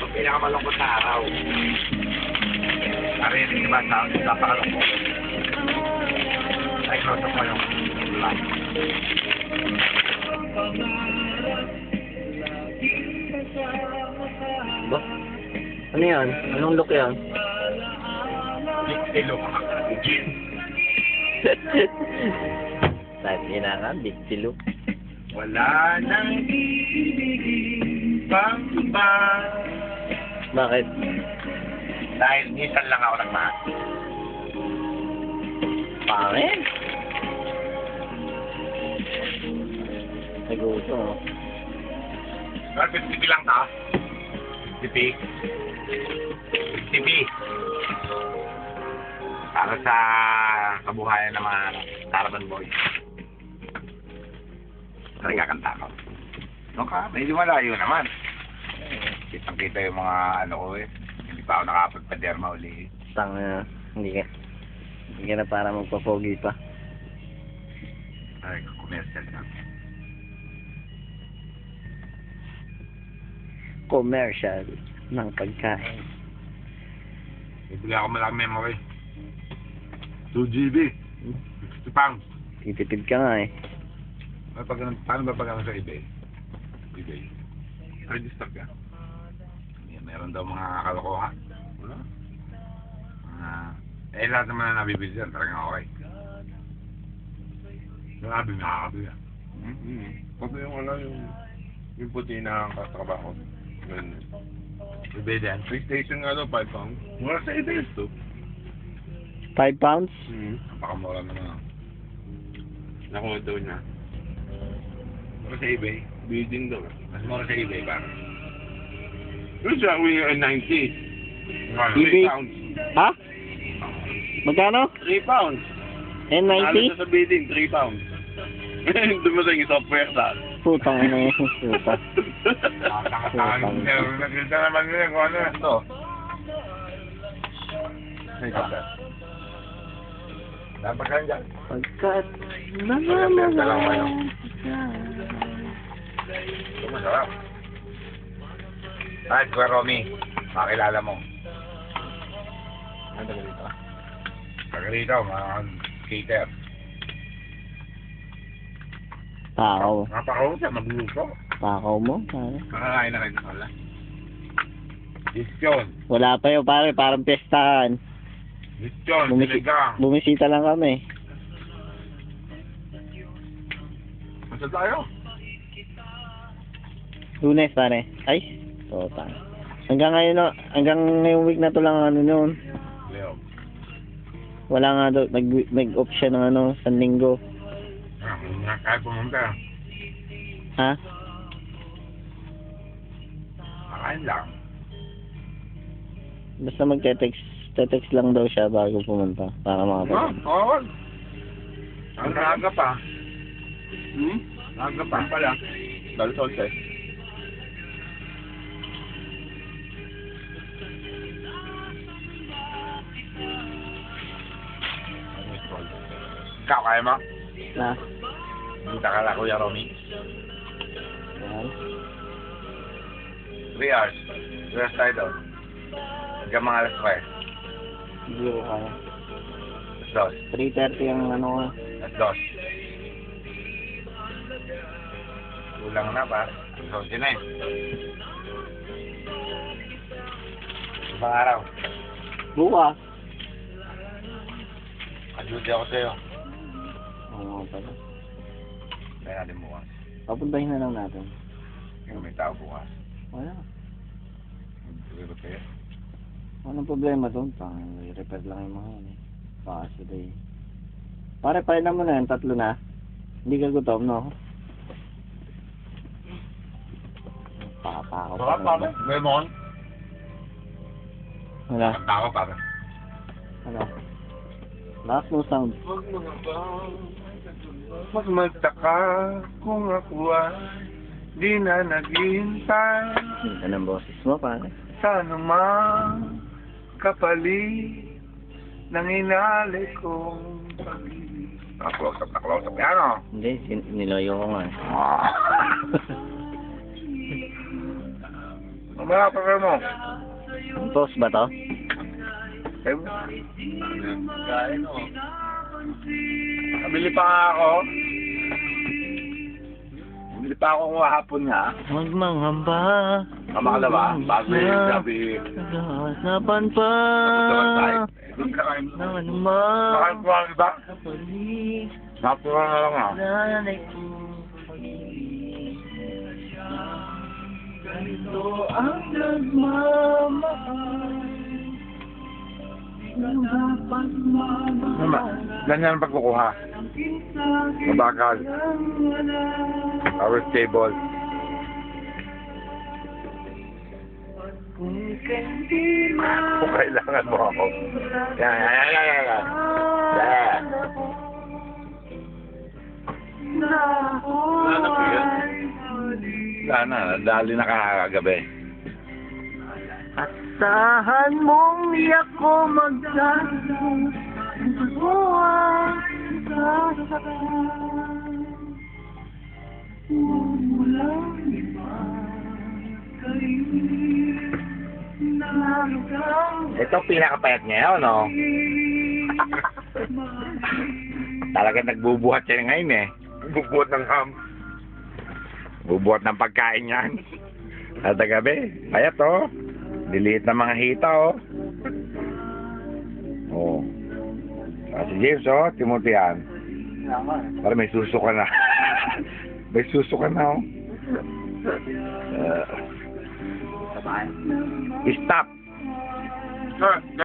Ang pinakamalungkot na araw. Narinig niyo ba sa napakalungkot? Ay, up mo yung light. Ba? Ano yan? Anong look yan? Big look. Type niya na nga, big look. Wala nang ibigin iba. Bakit? Dahil minsan lang ako nagmahal. Pangit. Nagutom oh. Pero 50 lang ta. 50. 50. Para sa kabuhayan ng mga Caravan Boys. Talaga kakanta ko. No ka, medyo malayo naman. Kitang kita yung mga ano ko eh. Hindi pa ako nakapagpaderma uli. Tang, uh, hindi ka. Hindi ka na para magpa-pogi pa. Ay, commercial lang. Commercial ng pagkain. Bibili ako malaking memory. 2 GB. 60 pounds. Titipid ka nga eh. Ano pag, paano ba pag ano sa eBay? eBay. Register ka. Yan, meron daw mga kalokohan. Wala. Ah, eh, lahat naman na nabibili dyan, talagang okay. Grabe, nakakabili. Mm-hmm. Pati yung ano, yung, yung puti na katrabaho. Ganun. eBay din. PlayStation nga daw, 5 pounds. Mura sa eBay. Ito. 5 pounds? Mm-hmm. Napakamura naman. Nakuha daw niya. Mura sa eBay. Bidding daw. Mas mura sa eBay ba? Yung siya, yung 90. Ano? eBay? 3 pounds. Ha? Magkano? 3 pounds. Ano N90? sa bidding? 3 pounds. Dumating yung software sa Putang ina yun. Puta. Nakakatakan. Nagkita naman nila kung ano. Ito. Dapat ka dyan. Pagkat lang namamalaan Ito masarap. Ay, Kuya Romy. Makilala mo. Ano dito? Taga rito, mga skater. Takaw. Napakaw siya, magluto. Takaw mo? Pare. Makakain na kayo wala. Disyon. Wala pa yun pare, parang pestahan. Disyon, Bumisi- sinigang. Bumisita lang kami. Masa tayo? Lunes pare. Ay, puta. Hanggang ngayon, no, hanggang ngayong week na to lang ano noon. Leo. Wala nga daw, nag, nag-off siya ng ano, sa linggo. Ah, hindi na kaya pumunta. Ha? Kakain lang. Basta magte-text, te-text lang daw siya bago pumunta para Ah, makapag. oo. Ang naga pa. Hmm? Naga pa pala. Dali sa Kaya mo? Na? Kita ka lang, Kuya Romy. Yan. 3 hours. 3 hours tayo doon. Hanggang mga alas 5. Hindi ko kaya. Alas 3.30 ang ano ko. 2. Alas 2. Kulang na pa. So, na eh. Ibang araw. Bukas. Adjudi ako sa'yo. Oo nga pala. Kaya natin bukas. Papuntahin na lang natin. Yung may tao bukas. Wala. Mag-repair. Anong problema doon? Pang repair lang yung mga yan eh. Baka sila eh. Pare, mo na yan. Tatlo na. Hindi ka gutom, no? Papa ako. Sarap pare. Lemon. Wala. Kanta ko pare. Wala. Last no sound. Huwag mo na ba Mas magtaka kung ako ay di na naghihintay Ganda ng boses mo, pare. sa anumang kapalit ng inalay kong pag-ibig. Ah, close up na close up. Yan o. Hindi, sin- niloyo ko nga. eh. Ah. Mamaya pa mo. Toast ba to? Kayo mo. Kain o. Nabili pa nga ako. Nabili pa ako kung hapon nga. Magmangamba. Kamakalawa. Bago yung sabi. Naghahasapan pa. Dapat tayo. Doon ka kain mo. Ng anumang Makain ko ang iba. kapalit. Nakuha na lang ah. Nanay ko. Ganito ang nagmamahal. Mama, ganyan ang pagkukuha. Mabagal. Our stable. Kung kailangan mo ako. Yan, yan, yan, yan, yan. Yan. Wala na po yun. Wala na, dali na kakagabi. Asahan mong di ako magsasabi Buwan sasakan Walang iba Kayo Ito pinakapayat niya, no? Talaga nagbubuhat siya ngayon eh. Bubuhat ng ham. Bubuhat ng pagkain yan. At gabi, payat oh. Diliit na mga hita oh. Oh. Ah, si James oh, Timothy yan. Para may suso ka na. may suso ka na oh. Uh, stop.